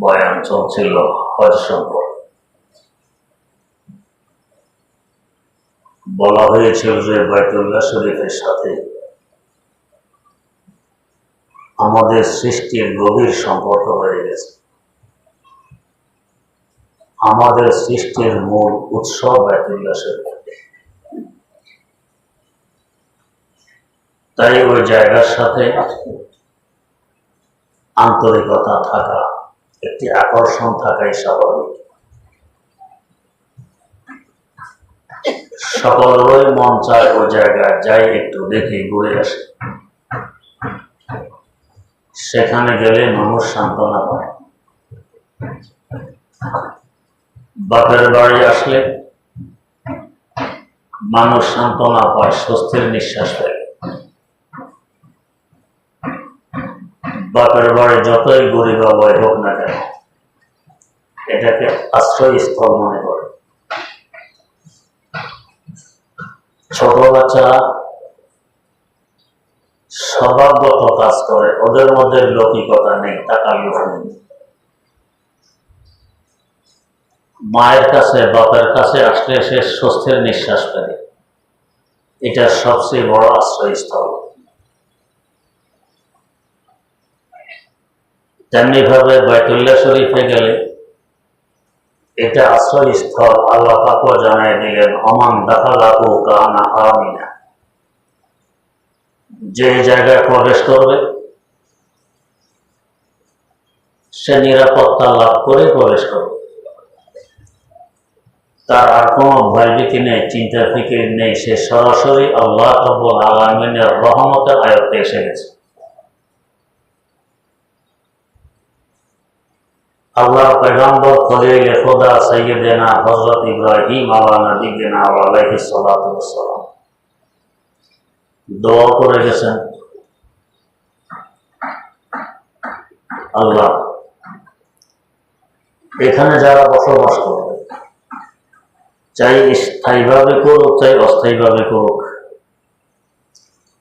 বয়ান চলছিল হজ বলা হয়েছিল যে বাইতুল্লাহ শরীফের সাথে আমাদের সৃষ্টির গভীর সম্পর্ক হয়ে গেছে। আমাদের সৃষ্টির মূল উৎস বাইতুল্লাহ শরীফ। তাই ওই জায়গার সাথে আন্তরিকতা থাকা একটি আকর্ষণ থাকাই স্বাভাবিক। সকলেরই মন চায় ও জায়গায় যাই একটু দেখে ঘুরে আসে। সেখানে গেলে মানুষ সান্ত্বনা পায়। বাপের বাড়ি আসলে মানুষ সান্ত্বনা পায়, স্বস্তির নিঃশ্বাস ফেলে। বাপের বাড়ি যতই গরিব বয় হোক না কেন, এটাকে আশ্রয়স্থল মনে করে। ছোট বাচ্চারা স্বভাবগত কাজ করে, ওদের মধ্যে লৌকিকতা নেই টাকা নেই। মায়ের কাছে, বাপের কাছে আসলে সে স্বস্তির নিঃশ্বাস ফেলে। এটা সবচেয়ে বড় আশ্রয়স্থল। তেমনি ভাবে বাইতুল্লাহ শরীফে গেলে এটা আশ্রয়স্থল, আল্লাহ পাকও জানাই দিলেন, অমান দাখালাকু কানা আমিনা। যে জায়গায় প্রবেশ করবে, সে নিরাপত্তা লাভ করে প্রবেশ করবে। তার আর কোনো ভয়ভীতি নেই চিন্তা ফিকির নেই, সে সরাসরি আল্লাহ আলমিনের রহমতের আয়ত্তে এসে গেছে। আল্লাহ পেগম্বর খলিল খোদা সৈয়দেনা হজরত ইব্রাহিম দোয়া করে গেছেন। আল্লাহ, এখানে যারা বসবাস করবে চাই স্থায়ীভাবে করুক, চাই অস্থায়ীভাবে করুক।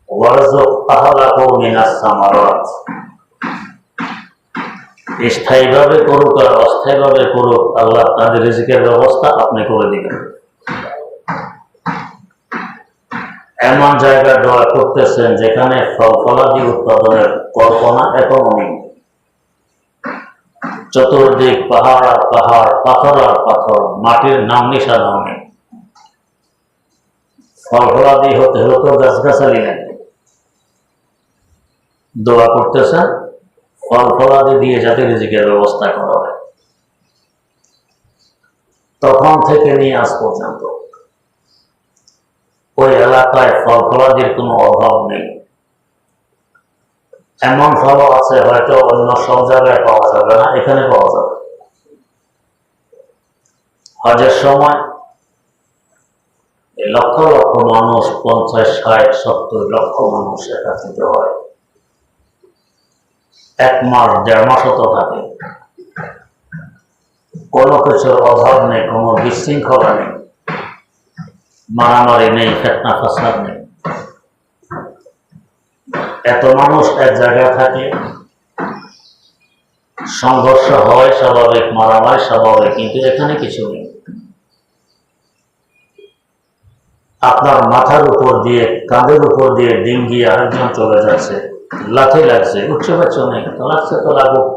ওয়ারজুক আহলাকু মিনাস সামারাত। স্থায়ীভাবে করুক আর অস্থায়ীভাবে করুক, আল্লাহ তাদের রিজিকের ব্যবস্থা আপনি করে দিবেন। এমন জায়গা দোয়া করতেছেন যেখানে ফল ফলাদি উৎপাদনের কল্পনা এখনও নেই। চতুর্দিক পাহাড় আর পাহাড়, পাথর আর পাথর, মাটির নাম নিশানাও ফল ফলাদি হতে হতো গাছগাছালি নেই। দোয়া করতেছেন ফল ফলাদি দিয়ে যাতে রিজিকের ব্যবস্থা করা হয়। তখন থেকে নিয়ে আজ পর্যন্ত ওই এলাকায় ফল ফলাদির কোনো অভাব নেই। এমন ফল আছে, হয়তো অন্য সব জায়গায় পাওয়া যাবে না, এখানে পাওয়া যাবে। হজের সময় লক্ষ লক্ষ মানুষ, পঞ্চাশ, ষাট, সত্তর লক্ষ মানুষ একত্রিত হয়। এক মাস, দেড় মাসও তো থাকে। কোনো কিছুর অভাব নেই, কোনো বিশৃঙ্খলা নেই। মারামারি নেই, ফেতনা ফাসাদ নেই। এত মানুষ এক জায়গায় থাকে, সংঘর্ষ হয় স্বাভাবিক, মারামারি স্বাভাবিক, কিন্তু এখানে কিছু নেই। আপনার মাথার উপর দিয়ে, কাঁধের উপর দিয়ে ডিঙ্গি আরেকজন চলে যাচ্ছে। লাথি লাগছে বাচ্চ নেই, তো লাগছে তো লাগুক।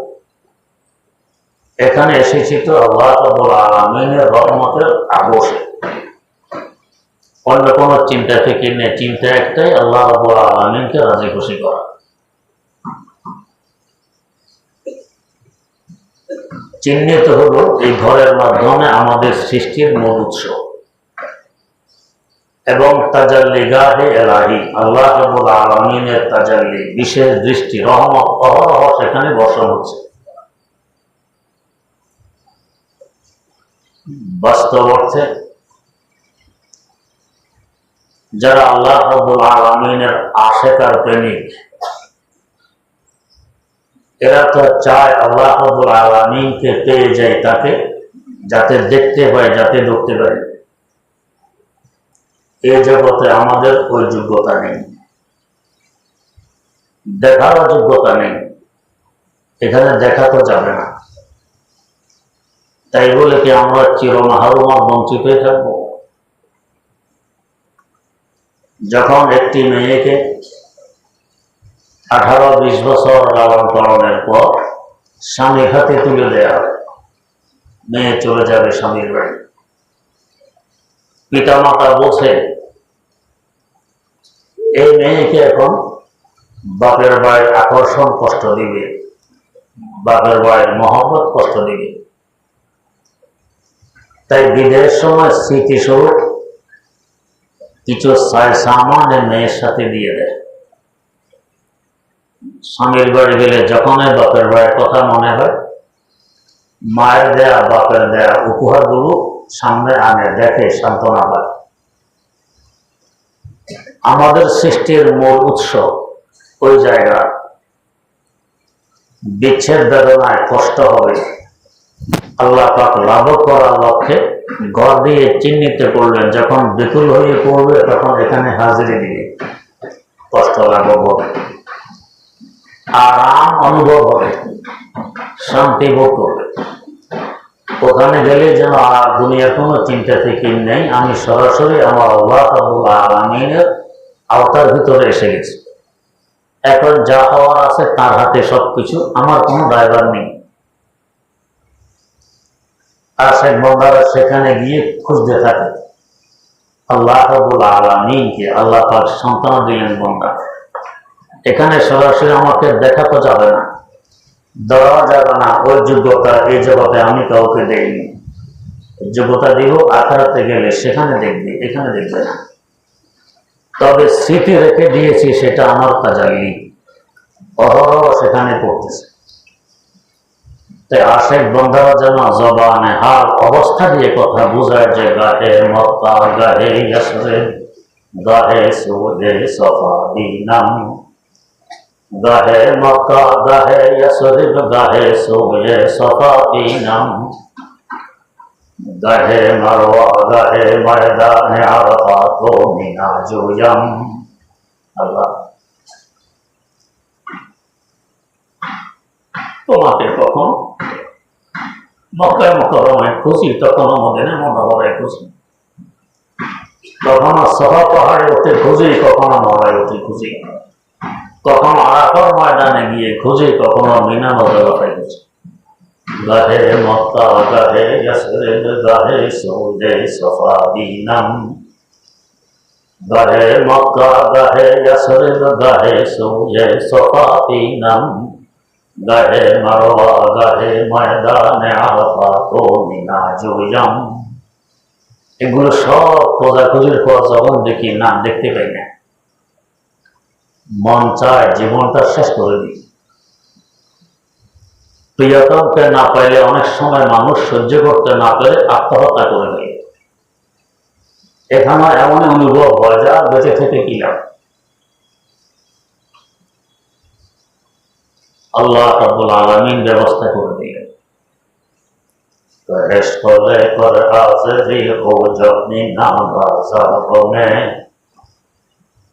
এখানে এসেছি তো আল্লাহ আলমিনের রহমতের আবশে অন্য কোনো চিন্তা থেকে নেই, চিন্তা একটাই, আল্লাহ রব্বুল আলমিনকে রাজি খুশি করা। চিহ্নিত হলো এই ঘরের মাধ্যমে আমাদের সৃষ্টির মূল উৎস। এবং তাজাল্লি গাহে এলাহি, আল্লাহ রবুল আলমিনের তাজাল্লি, বিশেষ দৃষ্টি, রহমত, অহরহ সেখানে বর্ষণ হচ্ছে। বাস্তব অর্থে, যারা আল্লাহ রবুল আলমিনের আশেকার প্রেমিক, এরা তো চায় আল্লাহ রবুল আলমিনকে পেয়ে যায় তাকে, যাতে দেখতে পায় যাতে ঢুকতে পারে। এ জগতে আমাদের ওই যোগ্যতা নেই। দেখারও যোগ্যতা নেই। এখানে দেখা তো যাবে না। তাই বলে কি আমরা চিরমাহারুমা বঞ্চিত হয়ে থাকব? যখন একটি মেয়েকে আঠারো বিশ বছর লালন পালনের পর স্বামীর হাতে তুলে দেয়া মেয়ে চলে যাবে স্বামীর বাড়ি। পিতামাতা বলছে এই মেয়েকে এখন? বাপের বাড়ির আকর্ষণ কষ্ট দিবে। বাপের বাড়ির মহব্বত কষ্ট দিবে। তাই বিদেশের সময় স্মৃতিস্বরূপ কিছু সাই- সামান এই মেয়ের সাথে দিয়ে দেয়। স্বামীর বাড়ি গেলে যখনই বাপের বাড়ির কথা মনে হয়, মায়ের দেয়া, বাপের দেয়া উপহারগুলো সামনে আনে, দেখে সান্ত্বনা হয় আমাদের সৃষ্টির মূল উৎস ওই জায়গা। বিচ্ছেদ বেদনায় কষ্ট হবে। আল্লাহ পাক লাভ করার লক্ষ্যে ঘর দিয়ে চিহ্নিত করলেন, যখন বিপুল হয়ে পড়বে তখন এখানে হাজিরি দিবে। কষ্ট লাঘব হবে। আরাম অনুভব হবে। শান্তি ভোগ করবে। ওখানে গেলে যেন আর দুনিয়ার কোনো চিন্তা থেকে নেই। আমি সরাসরি আমার আল্লাহ আলমিনের আওতার ভিতরে এসে গেছি। এখন যা হওয়ার আছে তার হাতে সবকিছু, আমার কোনো ড্রাইভার নেই। আর শেখ বন্দারা সেখানে গিয়ে খুঁজতে থাকে। আল্লাহ রবুল আলমিনকে আল্লাহ পাক সন্তান দিলেন বন্দা এখানে সরাসরি আমাকে দেখা তো যাবে না। দেওয়া যাবে না ওই যোগ্যতা এই জগতে আমি কাউকে দেইনি। যোগ্যতা দিব আখারাতে গেলে সেখানে দেখবে, এখানে দেখবে না। তবে স্মৃতি রেখে দিয়েছি, সেটা আমার তাজাগিরি অহরহ সেখানে পড়তেছে। তাই আশেক বন্ধারা যেন জবানে হাল অবস্থা দিয়ে কথা বোঝায় যে, গাহে মক্কা গাহে গাহে সফা দিনাম গাহে মক্কা, গাহে ইয়াসরে গাহে সুদে সফা দিনাম। গাহে মারওয়া, গাহে ময়দানে আরফা তো মিনা জুয়াম আল্লাহ, তোমাকে কখন মক্কায় মকরমায় খুশি? তখন আমাদের মনোবরায় খুশি। কখনো সভা পাহাড়ে উঠে খুঁজি কখনো মরায় উঠে খুঁজি কখনো আরাফার ময়দানে গিয়ে খুঁজে, কখনো মিনা মজলাটায় খুঁজি গাহে মক্কা, গাহে ইয়াসরে গাহে সৌদে সফা দিনাম। গাহে মক্কা, গাহে ইয়াসরে গাহে সৌদে সফা দিনাম। গাহে মারোয়া গাহে ময়দানে আরফা তো মিনা জুয়াম। এগুলো সব খোঁজাখুঁজির পর যখন দেখি না, দেখতে পাই না। মন চায়, জীবনটা শেষ করে দিই। প্রিয়তমকে না পাইলে অনেক সময় মানুষ সহ্য করতে না পেরে আত্মহত্যা করে দেয় এখানে এমন অনুভব হয় যা বেঁচে থেকে কি লাভ? আল্লাহ রাব্বুল আলামিন ব্যবস্থা করে দিলেন। করেশ করলে করে হাজিরি ও যত্নি না বাজার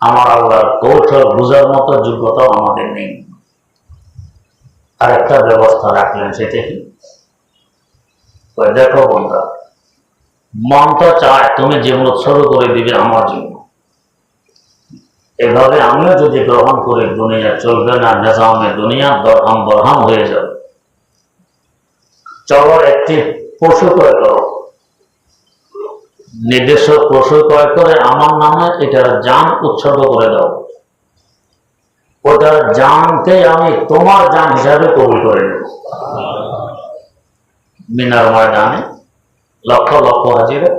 আমার আল্লাহর কৌশল বোঝার মতো যোগ্যতাও আমাদের নেই। আরেকটা ব্যবস্থা রাখলেন সেটা কি? দেখো বন্ধা মন তো চায় তুমি জীবন উৎসর্গ করে দিবে আমার জন্য। এভাবে আমিও যদি গ্রহণ করি, দুনিয়া চলবে না, নেজামে দুনিয়া দরহাম বরহাম হয়ে যাবে। চলো একটি পশু করো নিজস্ব পশু ক্রয় করে আমার নামে এটার জান উৎসর্গ করে দাও। ওটার জানকে আমি তোমার জান হিসাবে কবুল করে নেব। মিনার ময়দানে লক্ষ লক্ষ হাজিরে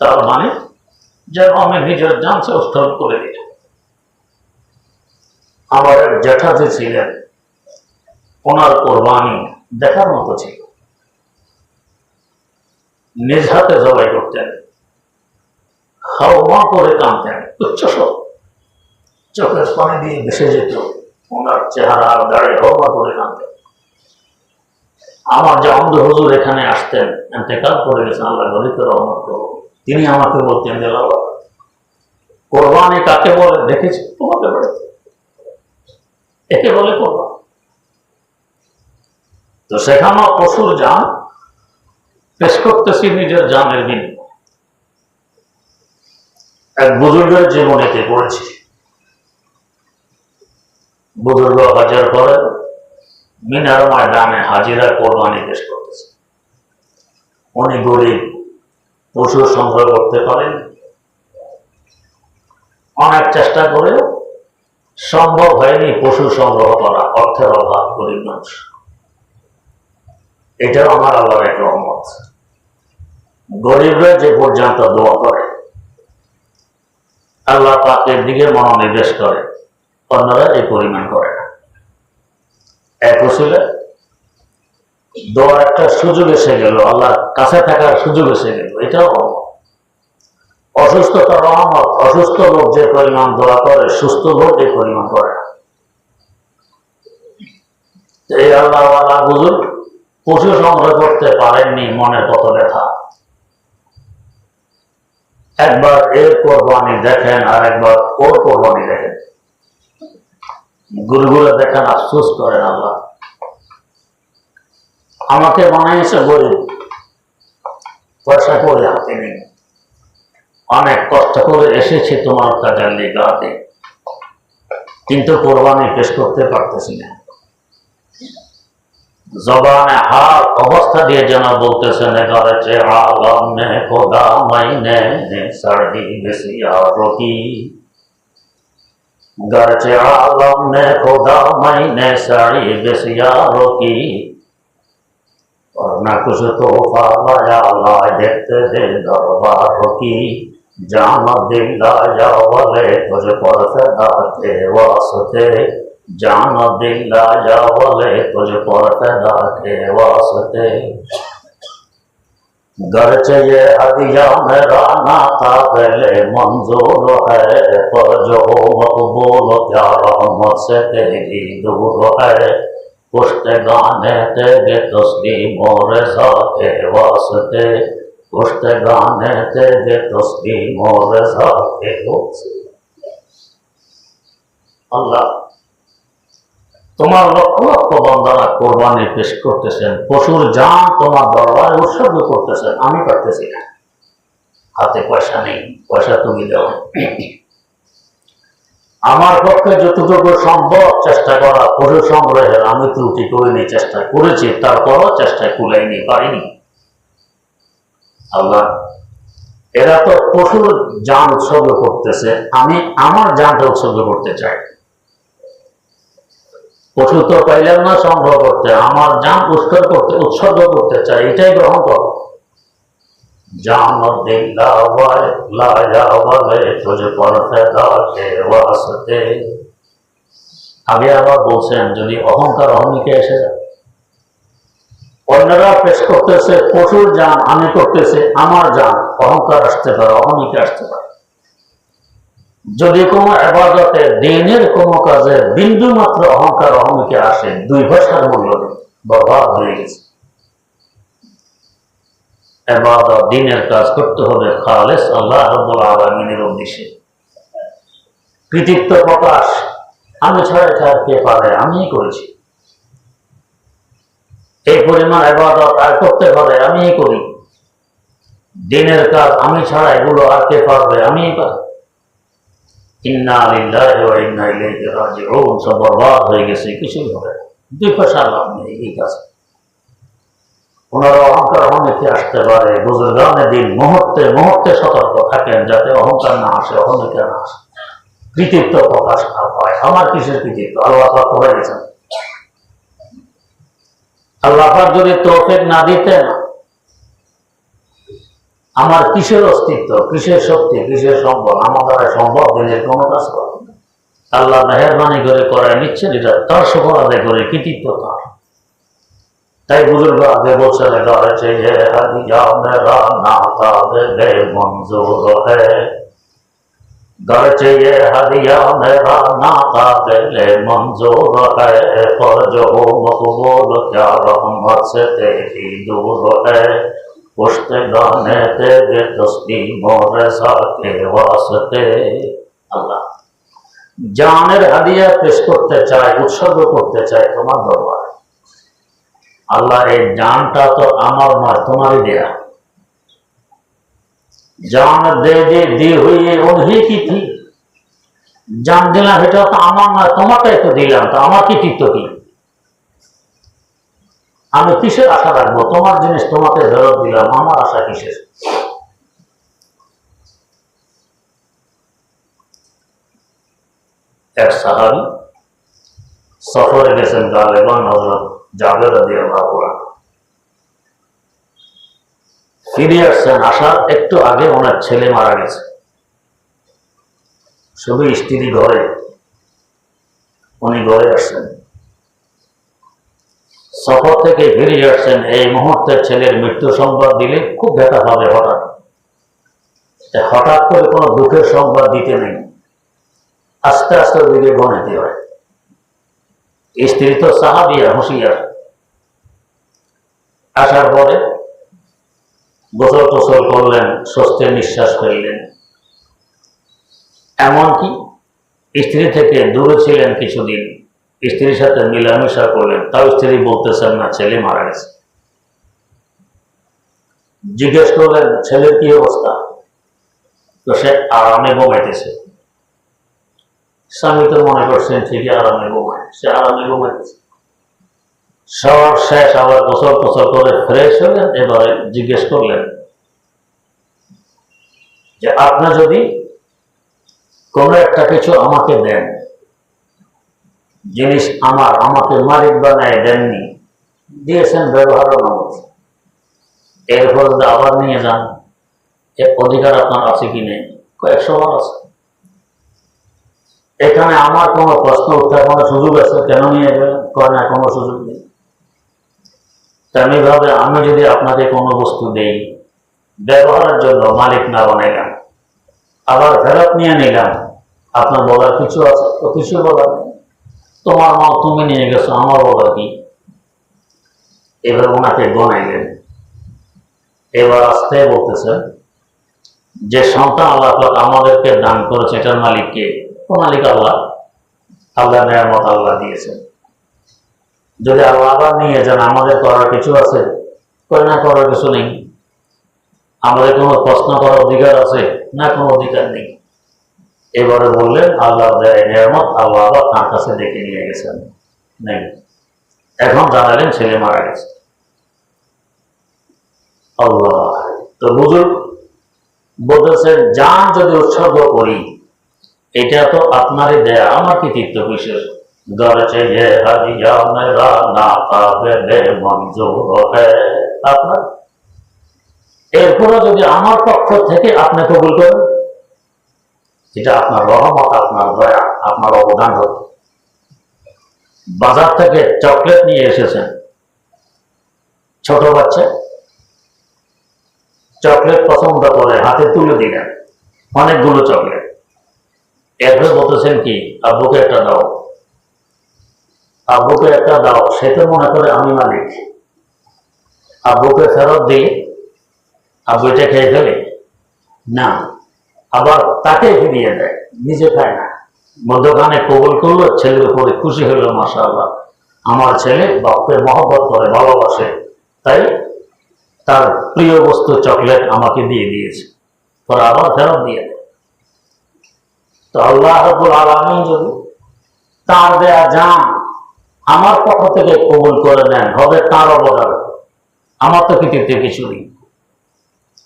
তার মানে যেন আমি নিজের জানকে উৎসর্গ করে দিই আমার এক জ্যাঠাজি ছিলেন। ওনার কোরবানি দেখার মতো ছিল। নিজ হাতে জবাই করতেন। হাওয়া করে কাঁদতেন। উচ্চস্বর চোখের পানি দিয়ে ভেসে যেত। ওনার চেহারা দাঁড়িয়ে হওয়া করে কাঁদতেন। আমার যে অন্ধ হুজুর এখানে আসতেন, এতেকাল করে গেছেন আল্লাহ গরিত রহমত। তিনি আমাকে বলতেন যে, বাবা, কোরবানি কাকে বলে? দেখেছি? তোমাকে বাড়িতে একে বলে কোরবান। তো সেখানেও পশুর যান পেশ করতেছি নিজের জানের দিন এক বুজুর্গের জীবনীতে পড়েছি। বুজুর্গ হাজার করে মিনার ময়দানে হাজিরা কোরবানি পেশ করতেছে। উনি গরিব, পশু সংগ্রহ করতে পারেন। অনেক চেষ্টা করে সম্ভব হয়নি পশু সংগ্রহ করা, অর্থের অভাব, গরিব মানুষ। এটা আমার আল্লাহর এক রহমত। গরিবরা যে পর্যন্ত দোয়া করে, আল্লাহ পাকের দিকে মনোনিবেশ করে, অন্যরা এই পরিমাণ করে এক ছিল দোয়ার একটা সুযোগ এসে গেল, আল্লাহর কাছে থাকার সুযোগ এসে গেল, এটাও। অসুস্থতা রহমত, অসুস্থ লোক যে পরিমাণ দোয়া করে, সুস্থ লোক এই পরিমাণ করে এই আল্লাহ আল্লাহ বুঝুন পশু সংগ্রহ করতে পারেননি, মনে কত ব্যথা। একবার এর কোরবানি দেখেন আর একবার ওর কোরবানি দেখেন। গুরুগুলো দেখেন, আফসোস করেন আল্লাহ। আমাকে বানাইছে গরিব। পয়সা করে হাতে নেই। অনেক কষ্ট করে এসেছি তোমার কাজের লিগাতে কিন্তু কোরবানি পেশ করতে পারতেছি না। زبان ہار অবস্থা দিয়ে যেন عالم করেছে خدا নে نے মাইনে সর্দি বেশি আরতি گرچہ عالم نے خدا میں نے ساری بسیاروں کی۔ اور نہ کچھ تحفہ لایا، لائے دیتے دے درباروں کی۔ جانا دل لایا والے تجھ پر فدا کے واسطے۔ جان دل لا جا والے تجھ پر پیدا کے واسطے۔ گرچہ یہ ہدیہ میرا نہ تھا، پہلے منظور ہے، پر جو مقبول کیا رحمت سے تیری دور ہے۔ پشت گانے تیرے تسلیم و رضا کے واسطے۔ پشت گانے تیرے تسلیم و رضا کے واسطے۔ اللہ তোমার লক্ষ লক্ষ বন্দনা কোরবানি পেশ করতেছেন, পশুর জান তোমার দরবারে উৎসর্গ করতেছেন, আমি পারতেছি না। হাতে পয়সা নেই, পয়সা তুমি দাও। আমার পক্ষে যতটুকু সম্ভব চেষ্টা করা, পশু সংগ্রহের আমি ত্রুটি করিনি, চেষ্টা করেছি, তারপরও চেষ্টায় কুলাইনি, পারিনি। আল্লাহ, এরা তো পশুর যান উৎসর্গ করতেছে, আমি আমার যানটা উৎসর্গ করতে চাই। পশু তো পাইলাম না সংগ্রহ করতে আমার যান উৎসর্গ করতে উৎসর্গ করতে চাই এটাই গ্রহণ করো जान दिल लावाए लाया वाले तुझे पर फैदा के वास्ते আগে আবার বলছেন যদি অহংকার অহমিকে এসে যায় অন্যরা পেশ করতেছে পশুর যান আমি করতেছে আমার যান অহংকার আসতে পারে অহমিকে আসতে পারে যদি কোনো আবাদতে দিনের কোনো কাজে বিন্দু মাত্র অহংকার অহমিকে আসে, দুই ভাষার মূল্য বরবাদ হয়ে গেছে। এবাদত দিনের কাজ করতে হবে খালেস আল্লাহ রব্বুল আলমিনের উদ্দেশ্যে। কৃতিত্ব প্রকাশ, আমি কে পারে, আমিই করেছি। এই পরিমাণ এবাদত আর করতে পারে আমিই করি। দিনের কাজ আমি ছাড়া এগুলো আর কে পারবে, আমিই পারি। হয়ে মুহূর্তে সতর্ক থাকেন যাতে অহংকার না আসে অহমিকা না আসে। কৃতিত্ব প্রকাশ না পায়, আমার কিসের কৃতিত্ব? আল্লাহ করে গেছেন? আল্লাহ যদি তৌফিক না দিতেন আমার কিসের অস্তিত্ব কিসের শক্তি কিসের সম্ভব আমার দ্বারা সম্ভব দিনের কোনো কাজ করা আল্লাহ মেহরবানি করে করায় নিচ্ছেন এটা তার সফল আদায় করে কৃতিত্ব তার তাই বুজুর্গ আগে বলছেন ঘর চেয়ে হাদিয়া মেরা না কাবিলে মঞ্জুর है घर चाहिए हदिया मेरा ना काबिल मंजूर है फर्ज हो मकबूल क्या रहमत से तेरी दूर है پشت گانے تیرے تسلیموں رضا کے واسطے জানের হাদিয়া পেশ করতে চাই, উৎসর্গ করতে চাই তোমার দরবারে। আল্লাহ, এই জানটা তো আমার নয়, তোমারই দেয়া। জান দে দে দি হইয়ে অনহি কি থি জান দিলাম এটা তো আমার নয় তোমাকে তো দিলাম, তো আমার কি তো কি? আমি কিসের আশা রাখব? তোমার জিনিস তোমাকে ফেরত দিলাম, আমার আশা কিসের? এক সাহাবি সফরে গেছেন হজরত রাদিয়াল্লাহু আনহু। ফিরে আসছেন আসার একটু আগে ওনার ছেলে মারা গেছে। শুধু স্ত্রী ঘরে, উনি ঘরে আসছেন। সফর থেকে ফিরে আসছেন এই মুহূর্তে ছেলের মৃত্যু সংবাদ দিলে খুব ব্যথা হবে হঠাৎ। হঠাৎ করে কোনো দুঃখের সংবাদ দিতে নেই। আস্তে আস্তে দিকে গণিতে হয়। স্ত্রী তো সাহাবিয়া হুঁশিয়ার। আসার পরে গোসল টোসল করলেন, স্বস্তির নিঃশ্বাস ফেললেন। এমনকি স্ত্রী থেকে দূরে ছিলেন কিছুদিন। স্ত্রীর সাথে মিলামেশা করলেন, তাও স্ত্রী বলতেছেন না, ছেলে মারা গেছে। জিজ্ঞেস করলেন, ছেলের কি অবস্থা? তো সে আরামে ঘুমাইতেছে। স্বামী তো মনে করছেন, ঠিকই আরামে ঘুমায়। সে আরামে ঘুমাইতেছে। সব শেষ আবার গোসল টোসল করে ফ্রেশ হলেন, এবারে জিজ্ঞেস করলেন, যে আপনি যদি কোনো একটা কিছু আমাকে দেন জিনিস আমার, আমাকে মালিক বানায় দেননি। দিয়েছেন ব্যবহারও নয় এরপর যদি আবার নিয়ে যান, এর অধিকার আপনার আছে কি নেই? কয়েকশো বার আছে। এখানে আমার কোনো প্রশ্ন উত্থাপনের সুযোগ আছে? কেন নিয়ে গেলেন? কয় না, কোনো সুযোগ নেই। তেমনি ভাবে আমি যদি আপনাকে কোনো বস্তু দেই, ব্যবহারের জন্য মালিক না বানাইলাম আবার ফেরত নিয়ে নিলাম। আপনার বলার কিছু আছে? তো কিছু বলার তোমার মাল তুমি নিয়ে গেছো, আমার বলার কি? এবার ওনাকে গনাইলেন। এবার আসতে বলতেছেন যে, সন্তান আল্লাহ আমাদেরকে দান করেছে, এটার মালিককে ও মালিক আল্লাহ। আল্লাহ নেয়ামত আল্লাহ দিয়েছে যদি আল্লাহ আবার নিয়ে যান, আমাদের করার কিছু আছে? কই না, করার কিছু নেই। আমাদের কোনো প্রশ্ন করার অধিকার আছে? না, কোনো অধিকার নেই। এবারে বললেন আল্লাহ নিয়ামত, আল্লাহ তার কাছে ডেকে নিয়ে গেছেন নেই। এখন জানালেন ছেলে মারা গেছে। আল্লাহ। তো বুজুর্গ বলতেছেন যান যদি উৎসর্গ করি, এটা তো আপনারই দেয়া। আমার কৃতিত্ব বিশেষ এরপরে যদি আমার পক্ষ থেকে আপনি কবুল করেন এটা আপনার রহমত, আপনার দয়া, আপনার অবদান হবে। বাজার থেকে চকলেট নিয়ে এসেছেন। ছোট বাচ্চা। চকলেট পছন্দ করে, হাতে তুলে দিলেন। অনেকগুলো চকলেট। এরপরে বলতেছেন কি, আব্বুকে একটা দাও। আব্বুকে একটা দাও, সে তো মনে করে আমি মালিক। আব্বুকে ফেরত দিই আব্বু এটা খেয়ে ফেলে? না। আবার তাকে ফিরিয়ে দেয়। নিজে খায় না। মধ্যখানে কবুল করল, ছেলের উপরে খুশি হলো মাসা আমার ছেলে বাপকে মহব্বত করে, ভালোবাসে। তাই তার প্রিয় বস্তু চকলেট আমাকে দিয়ে দিয়েছে। পরে আবার ফেরত দিয়ে দেয় তো আল্লাহ রবুল যদি তার দেয়া যান আমার পক্ষ থেকে কবুল করে নেন, হবে তার অবদান। আমার তো কৃতিত্বে কিছু নেই।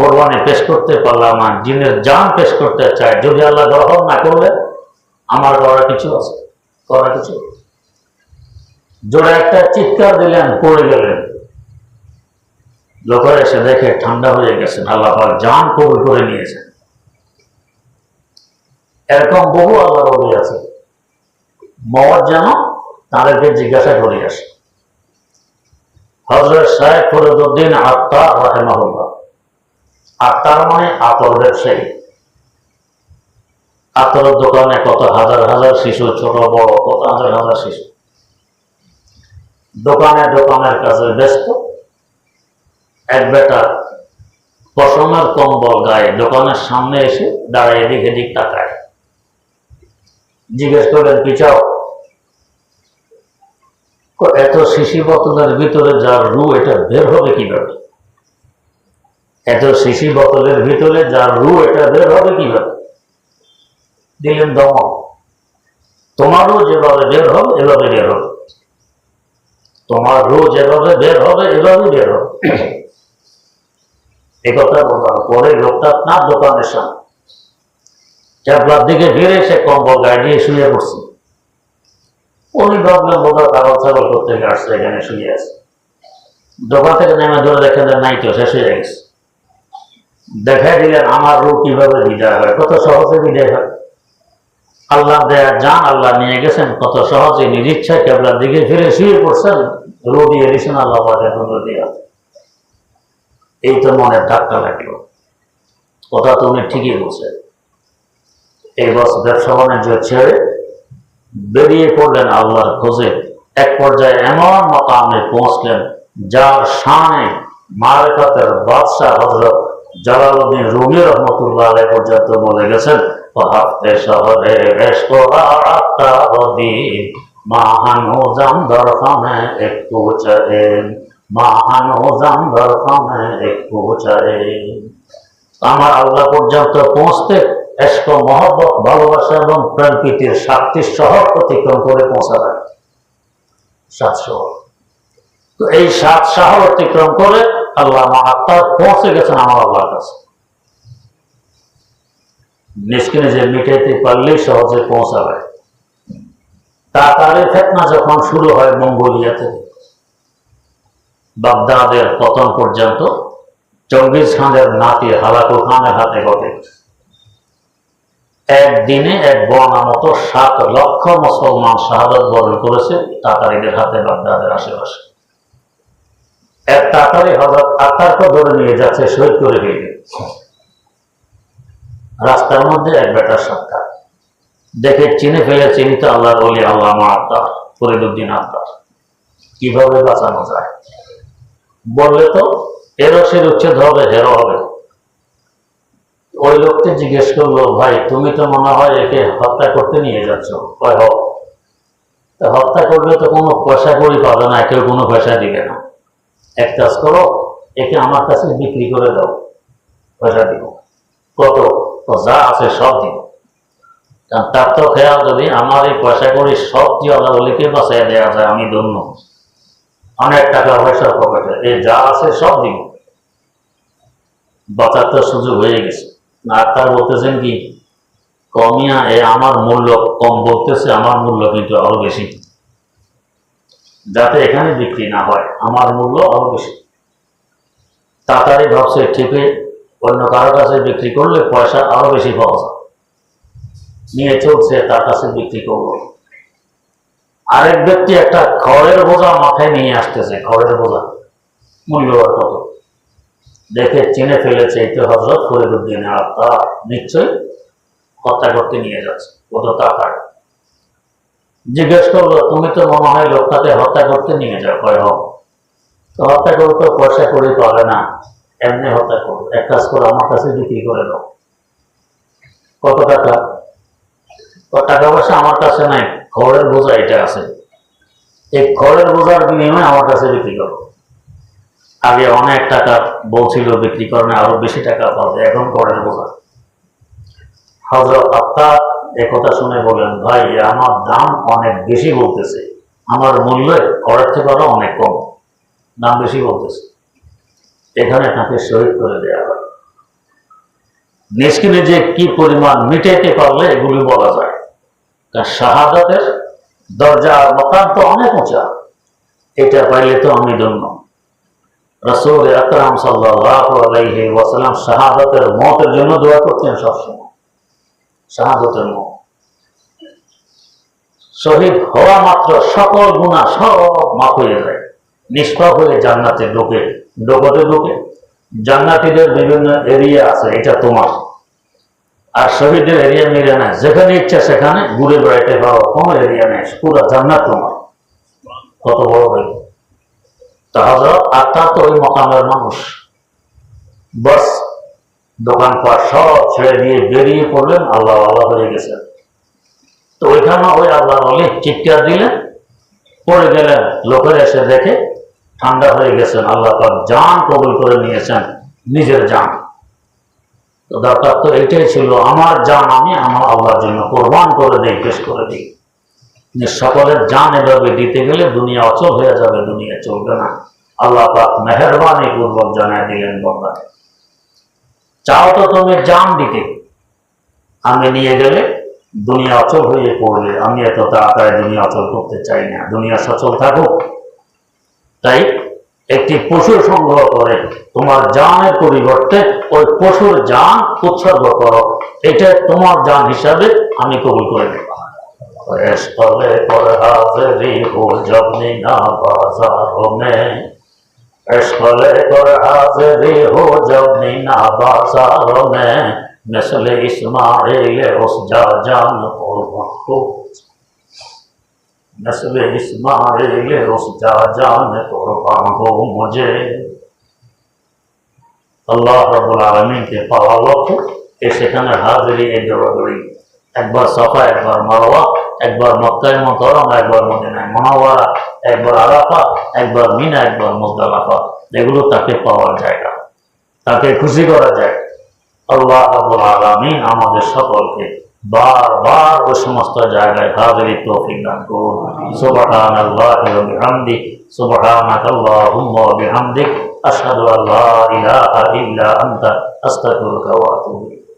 কোরবানি পেশ করতে পারলাম না জিনের জান পেশ করতে চাই যদি আল্লাহ গ্রহণ না করলে, আমার করার কিছু আছে, করার কিছু জোরে একটা চিৎকার দিলেন, পড়ে গেলেন। লোকের এসে দেখে ঠান্ডা হয়ে গেছেন। আল্লাহ জান কবুল করে নিয়েছেন। এরকম বহু আল্লাহ রবি আছে। মওয়াজ যেন তাদেরকে জিজ্ঞাসা করে আসে। হজরত শাহেখ ফরিদুদ্দিন আত্মার রাহেমাহুল্লাহ। আত্মার মানে আতর ব্যবসায়ী আতরের দোকানে কত হাজার হাজার শিশু, ছোট, বড়, কত হাজার হাজার শিশু। দোকানে দোকানের কাছে ব্যস্ত। এক বেটা পশমের কম্বল গায়ে দোকানের সামনে এসে দাঁড়ায়, এদিক এদিক তাকায়। জিজ্ঞেস করলেন পিছাও এত শিশি বোতলের ভিতরে যার রু, এটা বের হবে কীভাবে? এত শিশি বোতলের ভিতরে যার রু, এটা বের হবে কীভাবে? দিলেন দম তোমারও যেভাবে বের হবে, এভাবে বের হবে। তোমার রু যেভাবে বের হবে, এভাবে বের হবে। এ কথা বলার পরে লোকটা আপনার দোকানের সামনে। চাপলার দিকে ফিরে সে কম্বল গায়ে দিয়ে শুয়ে পড়ছে। উনি ভাবলেন, বোধহয় কাগজ ছাগল করতে আসছে, এখানে শুয়ে আছে। দোকান থেকে নেমে ধরে দেখেন নাই তো শেষ হয়ে গেছে। দেখাই দিলেন আমার রূপ কীভাবে বিদায় হয়, কত সহজে বিদায় হয়। আল্লাহ দেয়া যান আল্লাহ নিয়ে গেছেন, কত সহজে নিজ ইচ্ছায় কেবলার দিকে ফিরে শুয়ে পড়ছেন রু দিয়ে দিয়েছেন আল্লাহ এই তো মনের ধাক্কা লাগল। কথা তুমি ঠিকই বলছেন। এই বছর ব্যবসা বাণিজ্য ছেড়ে বেরিয়ে পড়লেন আল্লাহর খোঁজে। এক পর্যায়ে এমন মকামে পৌঁছলেন, যার শানে মারেফাতের বাদশাহ হজরত জালালউদ্দিন রুমি রহমতুল্লাহ আলাই পর্যন্ত বলে গেছেন শহরে আমার আল্লাহ পর্যন্ত পৌঁছতে এস্ক মহব্বত, ভালোবাসা এবং প্রেম প্রীতির সাতটি শহর অতিক্রম করে পৌঁছাবেন সাত শহর। তো এই সাত শহর অতিক্রম করে আল্লাহ আমার আত্মা পৌঁছে গেছেন আমার আল্লাহর কাছে। নিজকে নিজে মিটাইতে পারলেই সহজে পৌঁছাবে। তাতারের ফেতনা যখন শুরু হয় মঙ্গোলিয়া থেকে বাগদাদের পতন পর্যন্ত চঙ্গিজ খানের নাতি হালাকু খানের হাতে ঘটে। একদিনে এক বর্ণা মতো সাত লক্ষ মুসলমান শাহাদত বরণ করেছে তাতারিদের হাতে বাগদাদের আশেপাশে। এক তাতারি হজরত আত্মারকে ধরে নিয়ে যাচ্ছে, শহীদ করে দিয়ে রাস্তার মধ্যে এক বেটার সাক্ষাৎ দেখে চিনে ফেলে চিনিত আল্লাহর বলি আল্লাহ আত্মার ফরিদুদ্দিন আত্মার কীভাবে বাঁচানো যায়? বললে তো এরসের উচ্ছেদ হবে, হেরো হবে। ওই লোককে জিজ্ঞেস করল, ভাই, তুমি তো মনে হয় একে হত্যা করতে নিয়ে যাচ্ছ। হত্যা করলে তো কোনো পয়সা করি পাবে না, কেউ কোনো পয়সা দিবে না। এক কাজ করো, একে আমার কাছে বিক্রি করে দাও, পয়সা দিব কত? যা আছে সব দিব কারণ তার তো খেয়াল যদি আমার এই পয়সা করি সব দিয়ে আল্লাহ বলিকে বাঁচাই দেওয়া যায়, আমি ধন্য। অনেক টাকা পয়সা পকেটে, এই যা আছে সব দিব বাঁচার তো সুযোগ হয়ে গেছে। আর তার বলতেছেন কি, কমিয়া এ আমার মূল্য কম বলতেছে, আমার মূল্য কিন্তু আরও বেশি। যাতে এখানে বিক্রি না হয়, আমার মূল্য আরও বেশি। তাড়াতাড়ি ভাবছে, ঠিকই, অন্য কারও কাছে বিক্রি করলে পয়সা আরও বেশি পাওয়া যায়। নিয়ে চলছে, তার কাছে বিক্রি করব। আরেক ব্যক্তি একটা খড়ের বোঝা মাথায় নিয়ে আসতেছে, খড়ের বোঝা মূল্য আর কত? দেখে চিনে ফেলেছে, এই তো হজরত ফরিদুদ্দিন আত্মা নিশ্চয়ই হত্যা করতে নিয়ে যাচ্ছে, কত টাকার জিজ্ঞেস করল, তুমি তো মনে হয় লোকটাকে হত্যা করতে নিয়ে যাও কয় হোক। তো হত্যা করে তো, পয়সা করে, পাবে না। এমনি হত্যা করব এক কাজ করে, আমার কাছে বিক্রি করে দাও। কত টাকা? টাকা পয়সা আমার কাছে নাই খড়ের বোঝা এটা আছে। এই খড়ের বোঝার বিনিময়ে আমার কাছে বিক্রি করো। আগে অনেক টাকা বলছিল বিক্রি করেন আরও বেশি টাকা পাবে এখন খড়ের বোঝা। হজরত আত্মা কথা শুনে বলেন, ভাই, আমার দাম অনেক বেশি বলতেছে। আমার মূল্য খড়ের থেকে আরও অনেক কম। দাম বেশি বলতেছে। এখানে তাকে শহীদ করে দেওয়া হয়। নিজকে যে কি পরিমাণ মিটাইতে পারলে এগুলি বলা যায়। কারণ শাহাদাতের দরজা মকাম তো অনেক উঁচা। এটা পাইলে তো আমি ধন্য। রসুল আকরাম সাল্লাহ আলাইহি ওয়াসাল্লাম শাহাদাতের মতের জন্য দোয়া করতেন সবসময়। শাহাদাতের মত। শহীদ হওয়া মাত্র সকল গুণা সব মাফ হয়ে যায়। নিষ্পাপ হয়ে জান্নাতে ঢোকে। ঢোকতে ঢোকে। জান্নাতিদের বিভিন্ন এরিয়া আছে, এটা তোমার। আর শহীদের এরিয়া মিলে না, যেখানে ইচ্ছা সেখানে ঘুরে বেড়াইতে পারো, কোনো এরিয়া নেই, পুরো জান্নাত তোমার। কত বড় হয়ে তাহলে আত্মা তো ওই মকামের মানুষ। বাস দোকানপাট সব ছেড়ে দিয়ে বেরিয়ে পড়লেন, আল্লাহ আল্লাহ হয়ে গেছেন। তো ওইখানে ওই আল্লাহ অলি চিৎকার দিলেন পড়ে গেলেন লোকের এসে দেখে ঠান্ডা হয়ে গেছেন। আল্লাহ পাক জান কবুল করে নিয়েছেন, নিজের জান। তো দরকার তো এটাই ছিল, আমার জান আমি আমার আল্লাহর জন্য কোরবান করে দিই, পেশ করে দিই। সকলের জান এভাবে দিতে গেলে দুনিয়া অচল হয়ে যাবে, দুনিয়া চলবে না। আল্লাহ পাক মেহরবানি পূর্বক জানাই দিলেন বন্ধা চাও তো তুমি জাম দিতে। আমি নিয়ে গেলে দুনিয়া অচল হয়ে পড়বে। আমি এত তাড়াতাড়ি দুনিয়া অচল করতে চাই না। দুনিয়া সচল থাকুক। তাই একটি পশু সংগ্রহ করে। তোমার জানের পরিবর্তে ওই পশুর জান উৎসর্গ করো। এটা তোমার জান হিসাবে আমি কবুল করে দেব তবে না বাজার پر حاضری ہو جب مینا بازاروں میں۔ اسماعیل اس جا جان کو اسماعیل اس جا جان قربان ہو مجھے۔ اللہ رب العالمین کے پاوک کے سیکھنے حاضری بار একবার ایک بار মারোয়া একবার মক্কায় মতরমা একবার মদিনায় মনোয়ারা একবার আরাফা একবার মিনা, একবার মুজদালাফা। এগুলো তাকে পাওয়ার জায়গা, তাকে খুশি করা যায় আল্লাহ আবুল আলমিন আমাদের সকলকে বারবার ওই সমস্ত জায়গায় হাজিরি তৌফিক দান করুন। সুবহান আল্লাহ বিহামদি সুবহানাক আল্লাহুম্মা বিহামদিক আশহাদু আল্লা ইলাহা ইল্লা আনতা, আস্তাগফিরুকা ওয়া আতুবু